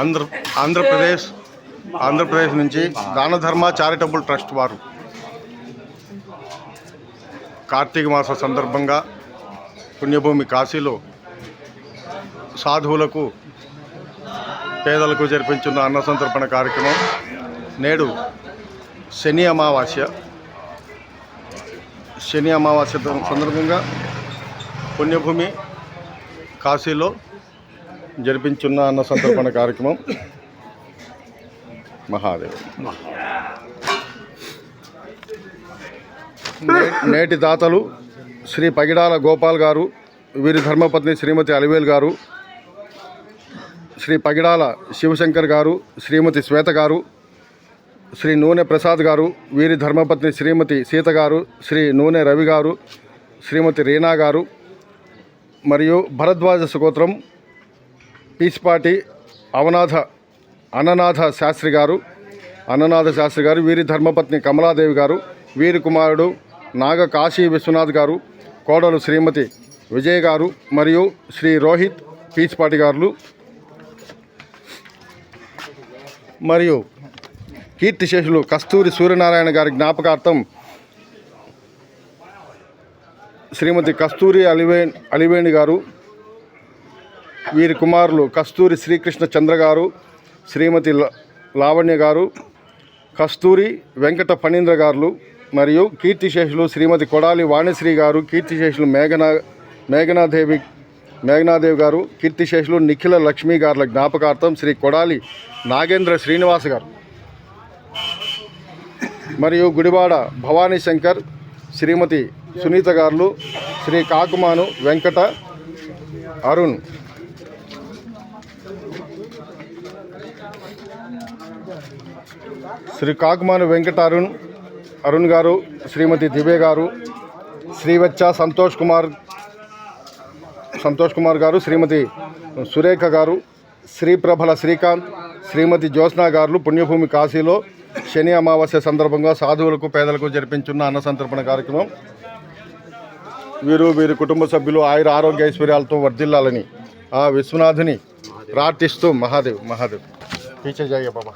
ఆంధ్ర ఆంధ్రప్రదేశ్ ఆంధ్రప్రదేశ్ నుంచి దాన ధర్మ చారిటబుల్ ట్రస్ట్ వారు. కార్తీక మాస సందర్భంగా పుణ్యభూమి కాశీలో సాధువులకు పేదలకు జరిపించిన అన్న సంతర్పణ కార్యక్రమం నేడు శని అమావాస్య. శని అమావాస్య సందర్భంగా పుణ్యభూమి కాశీలో జరిపించున్న అన్న సంతర్పణ కార్యక్రమం మహాదేవ్. నేటి దాతలు శ్రీ పగిడాల గోపాల్ గారు వీరి ధర్మపత్ని శ్రీమతి అలివేల్ గారు శ్రీ పగిడాల శివశంకర్ గారు శ్రీమతి శ్వేత గారు శ్రీ నూనె ప్రసాద్ గారు వీరి ధర్మపత్ని శ్రీమతి సీత గారు శ్రీ నూనె రవి గారు శ్రీమతి రీనా గారు మరియు భరద్వాజ సుగోత్రం పీచిపాటి అవనాథ అన్ననాథ శాస్త్రి గారు అన్ననాథ శాస్త్రి గారు వీరి ధర్మపత్ని కమలాదేవి గారు వీరి కుమారుడు నాగ కాశీ విశ్వనాథ్ గారు కోడలు శ్రీమతి విజయ్ గారు మరియు శ్రీ రోహిత్ పీచిపాటి గారు మరియు కీర్తిశేషులు కస్తూరి సూర్యనారాయణ గారి జ్ఞాపకార్థం శ్రీమతి కస్తూరి అలివే అలివేణి గారు వీరి కుమారులు కస్తూరి శ్రీకృష్ణ చంద్ర గారు శ్రీమతి లావణ్య గారు కస్తూరి వెంకట ఫణీంద్ర గారు మరియు కీర్తిశేషులు శ్రీమతి కొడాలి వాణిశ్రీ గారు కీర్తిశేషులు మేఘనా మేఘనాదేవి మేఘనాదేవి గారు కీర్తిశేషులు నిఖిల లక్ష్మీ గారుల జ్ఞాపకార్థం శ్రీ కొడాలి నాగేంద్ర శ్రీనివాస్ గారు. మరియు గుడివాడ భవానీ శంకర్ శ్రీమతి సునీత గారు శ్రీ కాకుమాను వెంకట అరుణ్. శ్రీ కాకుమాను వెంకట అరుణ్ అరుణ్ గారు శ్రీమతి దివ్య గారు శ్రీవచ్చ సంతోష్ కుమార్ సంతోష్ కుమార్ గారు శ్రీమతి సురేఖ గారు శ్రీప్రభల శ్రీకాంత్ శ్రీమతి జ్యోత్స్నా గారు పుణ్యభూమి కాశీలో శని అమావాస్య సందర్భంగా సాధువులకు పేదలకు జరిపించున్న అన్న సంతర్పణ కార్యక్రమం. వీరు వీరి కుటుంబ సభ్యులు ఆయుర ఆరోగ్య ఐశ్వర్యాలతో వర్ధిల్లాలని ఆ విశ్వనాథుని ప్రార్థిస్తూ మహాదేవ్ మహాదేవ్. పీచే జాయ బాబా.